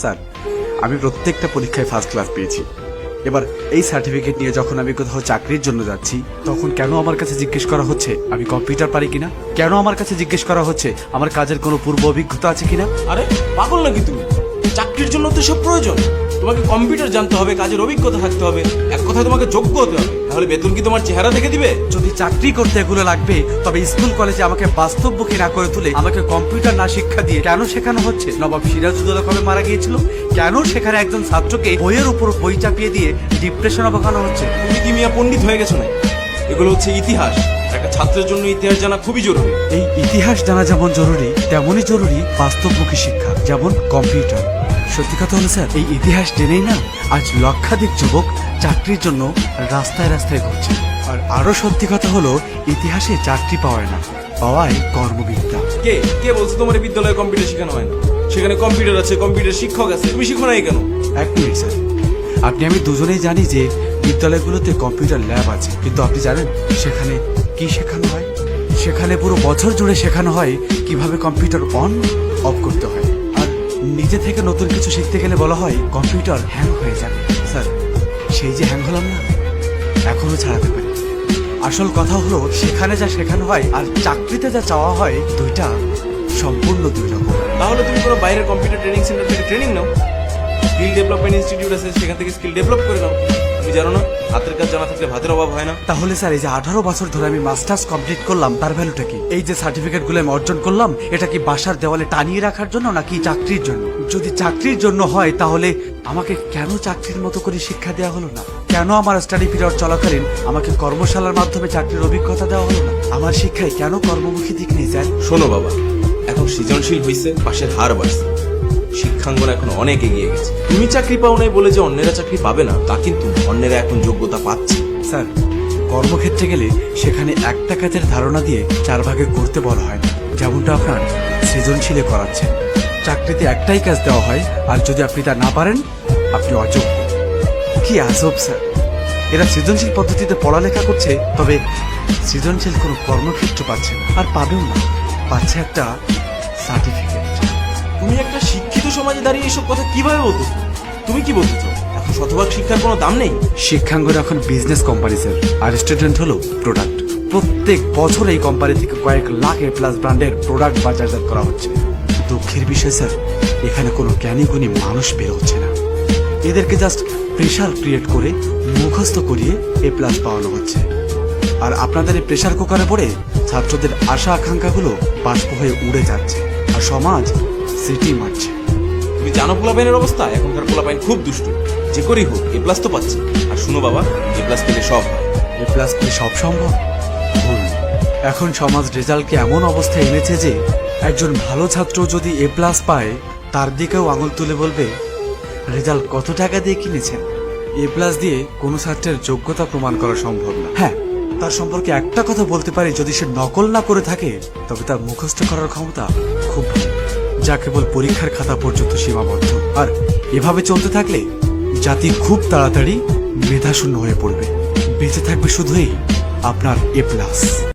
Sir, আমি প্রত্যেকটা পরীক্ষায় ফার্স্ট ক্লাস পেয়েছি। এবার এই সার্টিফিকেট নিয়ে যখন আমি কোথাও চাকরির জন্য যাচ্ছি, তখন কেন আমার কাছে জিজ্ঞেস করা হচ্ছে, আমি কম্পিউটার পারি কিনা? কেন আমার কাছে জিজ্ঞেস করা হচ্ছে, আমার কাজের কোনো পূর্ব অভিজ্ঞতা আছে কিনা? আরে, পাগল নাকি তুমি? চাকরির জন্য তো সব প্রয়োজন। তোমাকে কম্পিউটার জানতে হবে কাজের অভিজ্ঞতা থাকতে হবে। এক কথায় তোমাকে যোগ্য হতে হবে। তাহলে বেতন কি তোমার চেহারা দেখে দিবে? যদি চাকরি করতে এগুলো লাগবে তবে স্কুল কলেজে আমাকে বাস্তবমুখী না করে তুলে আমাকে কম্পিউটার না শিক্ষা দিয়ে কেন শেখানো হচ্ছে? নবাব সিরাজউদ্দৌলা কবে মারা গিয়েছিল? কেন সেখানে একজন ছাত্রকে বইয়ের উপর বই চাপিয়ে দিয়ে ডিপ্রেশনে বকানো হচ্ছে? তুমি কি মিয়া পণ্ডিত হয়ে গেছো না এগুলো হচ্ছে ইতিহাস। একটা ছাত্রের জন্য ইতিহাস জানা খুবই জরুরি। এই ইতিহাস জানা যেমন জরুরি তেমনই জরুরি বাস্তবমুখী শিক্ষা যেমন কম্পিউটার সত্যি কথা হলো স্যার এই ইতিহাস জেনেই না আজ লক্ষাধিক যুবক চাকরির জন্য রাস্তায় রাস্তায় ঘুরছে। আর আরও সত্যি কথা হলো ইতিহাসে চাকরি পাওয়ায় না পাওয়ায় কর্মবিদ্যা। কে? কে বলছে তোমার বিদ্যালয়ে কম্পিউটার শেখানো হয় না? সেখানে কম্পিউটার আছে কম্পিউটার শিক্ষক আছে তুমি শিখো নাই কেন? এক মিনিট স্যার আপনি আমি দুজনেই জানি যে বিদ্যালয়গুলোতে কম্পিউটার ল্যাব আছে কিন্তু আপনি জানেন সেখানে কি শেখানো হয়? সেখানে পুরো বছর জুড়ে শেখানো হয় কীভাবে কম্পিউটার অন অফ করতে হয়। নিজে থেকে নতুন কিছু শিখতে গেলে বলা হয়, কম্পিউটার হ্যাং হয়ে যাবে। স্যার, সেই যে হ্যাং হলাম না এখনও ছাড়াতে পারি। আসল কথা হলো, সেখানে যা শেখানো হয় আর চাকরিতে যা চাওয়া হয়, দুইটা সম্পূর্ণ দুই রকম। তাহলে তুমি কোনো বাইরের কম্পিউটার ট্রেনিং সেন্টার থেকে ট্রেনিং নাও। স্কিল ডেভেলপমেন্ট ইনস্টিটিউট আছে সেখান থেকে স্কিল ডেভেলপ করে নাও। তুমি জানো না হাতের কাজ জানা থাকলে ভাতের অভাব হয় না। তাহলে স্যার এই যে আঠারো বছর ধরে আমি মাস্টার্স কমপ্লিট করলাম তার ভ্যালুটা কি? এই যে সার্টিফিকেটগুলো আমি অর্জন করলাম এটা কি বাসার দেওয়ালে টানিয়ে রাখার জন্য নাকি চাকরির জন্য? যদি চাকরির জন্য হয় তাহলে আমাকে কেন চাকরির মতো করে শিক্ষা দেওয়া হলো না? কেন আমার স্টাডি পিরিয়ড চলাকালীন আমাকে কর্মশালার মাধ্যমে চাকরির অভিজ্ঞতা দেওয়া হলো না? আমার শিক্ষায় কেন কর্মমুখী দিক নেই স্যার? শোনো বাবা এখন সৃজনশীল হয়েছে পাশের হার বাড়ছে। শিক্ষাঙ্গন এখন অনেক এগিয়ে গেছে। তুমি চাকরি পাও নাই বলে যে অন্যেরা চাকরি পাবে না, তা কিন্তু অন্যেরা এখন যোগ্যতা পাচ্ছে। স্যার, কর্মক্ষেত্রে গেলে সেখানে একটা কাজের ধারণা দিয়ে চার ভাগে করতে বলা হয় যেমনটা আপনার সৃজনশীলে করাচ্ছে। চাকরিতে একটাই কাজ দেওয়া হয়, আর যদি আপনি তা না পারেন, আপনি অযোগ্য। কি আজব, স্যার। এরা সৃজনশীল পদ্ধতিতে পড়ালেখা করছে, তবে সৃজনশীল কোনো কর্মক্ষেত্র পাচ্ছে না। আর পাবেও না। পাচ্ছে একটা সার্টিফিকেট। তুমি একটা শিক্ষিত সমাজে দাঁড়িয়ে এসব কথা কীভাবে বলতো তুমি কি বলতে চাও? এখন শতভাগ শিক্ষার কোনো দাম নেই? শিক্ষাঙ্গন এখন বিজনেস কোম্পানি স্যার আর স্টুডেন্ট হলো প্রোডাক্ট প্রত্যেক বছর এই কোম্পানি থেকে কয়েক লাখ এ প্লাস ব্র্যান্ডের প্রোডাক্ট বাজারজাত করা হচ্ছে। দুঃখের বিষয় স্যার এখানে কোনো জ্ঞানী গুণী মানুষ বের হচ্ছে না। এদেরকে জাস্ট প্রেশার ক্রিয়েট করে, মুখস্থ করিয়ে এ প্লাস পাওয়ানো হচ্ছে। আর আপনাদের এই প্রেশার কুকারে পড়ে ছাত্রদের আশা আকাঙ্ক্ষাগুলো বাষ্প হয়ে উড়ে যাচ্ছে। আর সমাজ সিটি মারছে। তুমি জানো পোলাপাইনের অবস্থা? এখনকার পোলাপাইন খুব দুষ্ট। যে করেই হোক, এ প্লাস তো পাচ্ছে। আর শুনো বাবা, এ প্লাস পেলে সব এ প্লাস কি সব সম্ভব? এখন সমাজ রেজাল্টকে এমন অবস্থায় এনেছে যে, একজন ভালো ছাত্র যদি এ প্লাস পায়, তার দিকেও আঙুল তুলে বলবে, রেজাল্ট কত টাকা দিয়ে কিনেছেন? এ প্লাস দিয়ে কোনো ছাত্রের যোগ্যতা প্রমাণ করা সম্ভব না। হ্যাঁ তার সম্পর্কে একটা কথা বলতে পারি, যদি সে নকল না করে থাকে, তবে তার মুখস্থ করার ক্ষমতা খুব ভালো। যা কেবল পরীক্ষার খাতা পর্যন্ত সীমাবদ্ধ। আর এভাবে চলতে থাকলে জাতি খুব তাড়াতাড়ি মেধাশূন্য হয়ে পড়বে। বেঁচে থাকবে শুধুই আপনার এ প্লাস